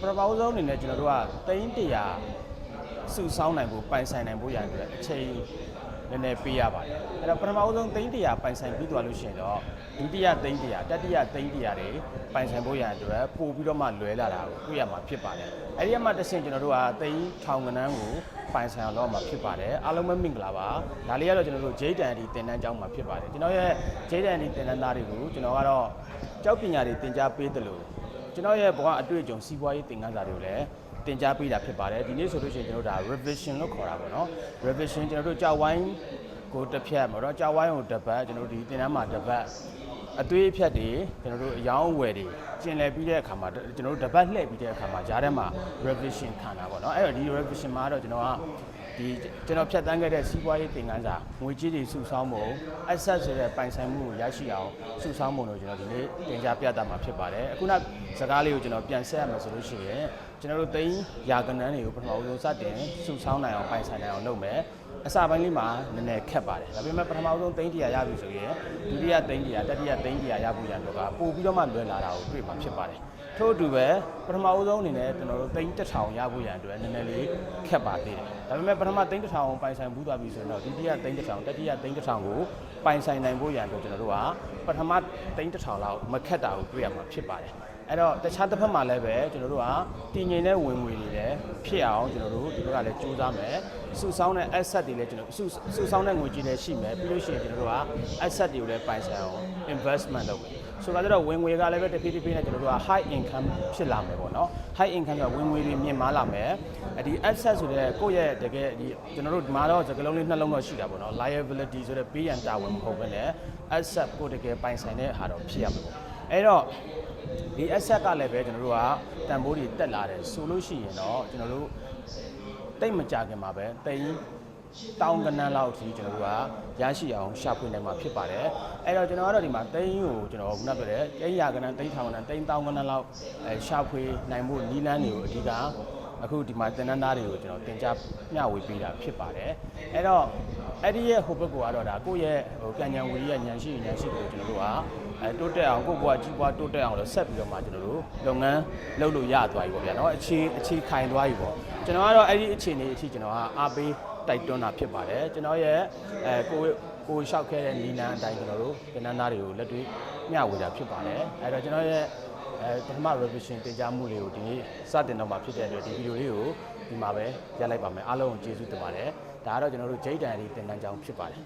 ပထမဦးဆုံးအနေနဲ့ကျွန်တော်တို့ကသိန်း100စုဆောင်းနိုင်ဖို့ပိုင်ဆိုင်နိုင်ဖို့ရတဲ့အချိန်နည်းနည်းပေးရပါတယ်အဲ့တော့ပထမဦးဆုံးသိန်း100ပိုင်ဆိုင်ပြီးသွားလို့ရှိရင်တော့ဒုတိယသိန်း100တတိယသိန်း100တွေပိုင်ဆိုင်ဖို့ရတဲ့အတွက်ပို့ပြီးတော့မှလွဲလာတာကိုတွေ့ရမှာဖြစ်ပါတယ်အဲ့ဒီကမှတစ်ဆင့်ကျွန်တော်တို့ကသိန်းထောင်ကနန်းကိုပိုင်ဆိုင်အောင်လုပ်မှာဖြစ်ပါတယ်အားလုံးပဲမင်္ဂလာပါဒါလေးကတော့ကျွန်တော်တို့ဂျိတ်တန်ဒီတင်တန်းကျောင်းမှာဖြစ်ပါတယ်ကျွန်တော်ရဲ့ဂျိတ်တန်ဒီတင်တန်းသားတွေကိုကျွန်တော်ကတော့ကျောက်ပညာတွေသင်ကြားပေးတယ်လို့ ကျွန်တော်ရဲ့ဘဝအတွေ့အကြုံစီးပွားရေးသင်ခန်းစာတွေကိုလည်းတင် जा ပေးတာဖြစ်ပါတယ်ဒီနေ့ဆိုလို့ရှိရင်ကျွန်တော်တို့ဒါ revision လို့ခေါ်တာပေါ့နော် revision ကျွန်တော်တို့ကြောက်ဝိုင်းကိုတစ်ဖြတ်ပေါ့နော်ကြောက်ဝိုင်းကိုတစ်ပတ်ကျွန်တော်တို့ဒီတင်တန်းမှာတစ်ပတ်အသွေးအဖြတ်တွေကျွန်တော်တို့အယောင်းအဝယ်တွေကျင်လည်ပြီးတဲ့အခါမှာကျွန်တော်တို့တစ်ပတ်လှည့်ပြီးတဲ့အခါမှာဂျားထဲမှာ revision ခံတာပေါ့နော်အဲ့တော့ဒီ revision မှာတော့ကျွန်တော်က ဒီကျွန်တော်ဖြတ်တန်းခဲ့တဲ့စီးပွားရေးသင်ခန်းစာငွေကြေးတွေစုဆောင်းဖို့ asset ဆိုတဲ့ပိုင်ဆိုင်မှုကိုရရှိအောင်စုဆောင်းဖို့လို့ကျွန်တော်ဒီနေ့တင် जा ပြသမှာဖြစ်ပါတယ်အခုနစကားလေးကိုကျွန်တော်ပြန်ဆက်ရမယ်ဆိုလို့ရှိရင်ကျွန်တော်တို့သိန်းရာကနန်းတွေကိုပထမဦးဆုံးစတင်စုဆောင်းနိုင်အောင်ပိုင်ဆိုင်နိုင်အောင်လုပ်မယ်အစပိုင်းလေးမှာနည်းနည်းခက်ပါတယ်ဒါပေမဲ့ပထမဦးဆုံးသိန်း100ရပြီဆိုရင်ဒုတိယသိန်း100တတိယသိန်း100ရဖို့ရန်တော့ကပို့ပြီးတော့မှလွယ်လာတာကိုတွေ့မှာဖြစ်ပါတယ် ထို့အတူပဲပထမဦးဆုံးအနေနဲ့ကျွန်တော်တို့သိန်း1000ရဖို့ရန်အတွက်နည်းနည်းလေးခက်ပါသေးတယ်ဒါပေမဲ့ပထမသိန်း1000ပိုင်ဆိုင်ဘူးသွားပြီဆိုရင်တော့ဒုတိယသိန်း1000တတိယသိန်း1000ကိုပိုင်ဆိုင်နိုင်ဖို့ရန်အတွက်ကျွန်တော်တို့ကပထမသိန်း1000လောက်မခက်တာကိုတွေ့ရမှာဖြစ်ပါတယ်အဲ့တော့တခြားတစ်ဖက်မှာလည်းပဲကျွန်တော်တို့ကတည်ငြိမ်တဲ့ဝင်ငွေတွေလည်းဖြစ်အောင်ကျွန်တော်တို့ဒီဘက်ကလည်းကြိုးစားမယ်စုဆောင်းတဲ့ asset တွေလည်းကျွန်တော်စုစုဆောင်းတဲ့ငွေကြေးလည်းရှိမယ်ပြီးလို့ရှိရင်ကျွန်တော်တို့က asset တွေကိုလည်းပိုင်ဆိုင်အောင် investment လုပ်မယ် ဆိုတော့ဝင်ငွေကလည်းပဲတဖြည်းဖြည်းနဲ့ကျွန်တော်တို့က high income ဖြစ်လာမယ်ပေါ့နော် high income ကဝင်ငွေတွေမြင့်မားလာမယ်အဒီ asset ဆိုတဲ့ကိုယ့်ရဲ့တကယ်ဒီကျွန်တော်တို့ဒီမှာတော့စကလုံးလေးနှလုံးတော့ရှိတာပေါ့နော် liability ဆိုတဲ့ပေးရန်တာဝန်မဟုတ်ဘဲနဲ့ asset ကိုတကယ်ပိုင်ဆိုင်တဲ့ဟာတော့ဖြစ်ရမှာပေါ့အဲ့တော့ဒီ asset ကလည်းပဲကျွန်တော်တို့ကတန်ဖိုးတွေတက်လာတယ်ဆိုလို့ရှိရင်တော့ကျွန်တော်တို့တိတ်မကြခင်မှာပဲတိတ် တောင်းကနန်းလောက်ကြီးကျွန်တော်တို့ကရရှိအောင်ရှာဖွေနိုင်မှာဖြစ်ပါတယ်အဲ့တော့ကျွန်တော်ကတော့ဒီမှာတိန်းကိုကျွန်တော်ခုနပြောတဲ့တိန်းရာကနန်းတိန်းထောင်ကနန်းတိန်းတောင်းကနန်းလောက်အဲရှာဖွေနိုင်မှုနီးလန်းတွေကိုအဓိကအခုဒီမှာသင်တန်းသားတွေကိုကျွန်တော်သင်ကြားမျှဝေပေးတာဖြစ်ပါတယ်အဲ့တော့အဲ့ဒီရဲ့ဟိုဘက်ကတော့ဒါကိုယ့်ရဲ့ဟိုပြန်ဉဏ်ဝီရဲ့ဉာဏ်ရှိဉာဏ်ရှိကိုကျွန်တော်တို့ကအဲတိုးတက်အောင်ကိုယ့်ဘဝကြီးပွားတိုးတက်အောင်လို့ဆက်ပြီးတော့မှကျွန်တော်တို့လုပ်ငန်းလုပ်လို့ရသွားပြီပေါ့ဗျာနော်အခြေအခြေခိုင်သွားပြီပေါ့ကျွန်တော်ကတော့အဲ့ဒီအခြေအနေအထိကျွန်တော်ကအားပေး တိုက်တွန်းတာဖြစ်ပါတယ်ကျွန်တော်ရဲ့အဲကိုကိုလျှောက်ခဲ့တဲ့နီလန်အတိုင်းကျွန်တော်တို့တင်နန်းသားတွေကိုလက်တွေ့မျှဝေတာဖြစ်ပါတယ်အဲ့တော့ကျွန်တော်ရဲ့အဲပထမ revision တင်ကြားမှုလေးကိုဒီနေ့စတင်တော့မှာဖြစ်တဲ့အတွက်ဒီဗီဒီယိုလေးကိုဒီမှာပဲရပ်လိုက်ပါမယ်အားလုံးကိုကျေးဇူးတင်ပါတယ်ဒါကတော့ကျွန်တော်တို့ဂျိတ်တန်ရီတင်တန်းကြောင်းဖြစ်ပါတယ်